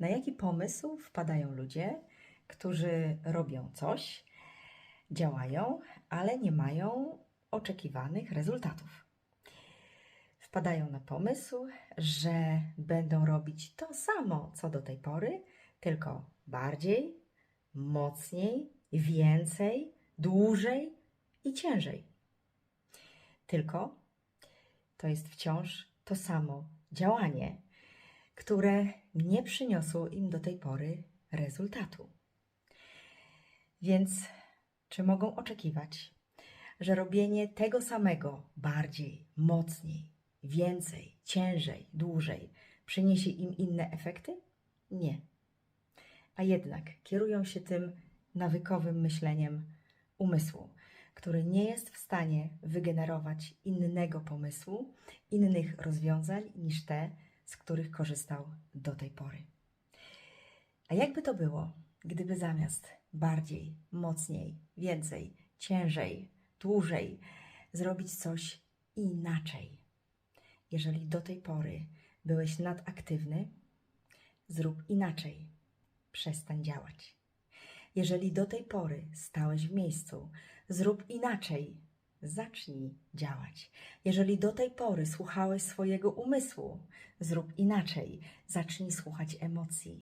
Na jaki pomysł wpadają ludzie, którzy robią coś, działają, ale nie mają oczekiwanych rezultatów? Wpadają na pomysł, że będą robić to samo, co do tej pory, tylko bardziej, mocniej, więcej, dłużej i ciężej. Tylko to jest wciąż to samo działanie, które nie przyniosło im do tej pory rezultatu. Więc czy mogą oczekiwać, że robienie tego samego bardziej, mocniej, więcej, ciężej, dłużej przyniesie im inne efekty? Nie. A jednak kierują się tym nawykowym myśleniem umysłu, który nie jest w stanie wygenerować innego pomysłu, innych rozwiązań niż te, z których korzystał do tej pory. A jakby to było, gdyby zamiast bardziej, mocniej, więcej, ciężej, dłużej zrobić coś inaczej? Jeżeli do tej pory byłeś nadaktywny, zrób inaczej. Przestań działać. Jeżeli do tej pory stałeś w miejscu, zrób inaczej. Zacznij działać. Jeżeli do tej pory słuchałeś swojego umysłu, zrób inaczej. Zacznij słuchać emocji.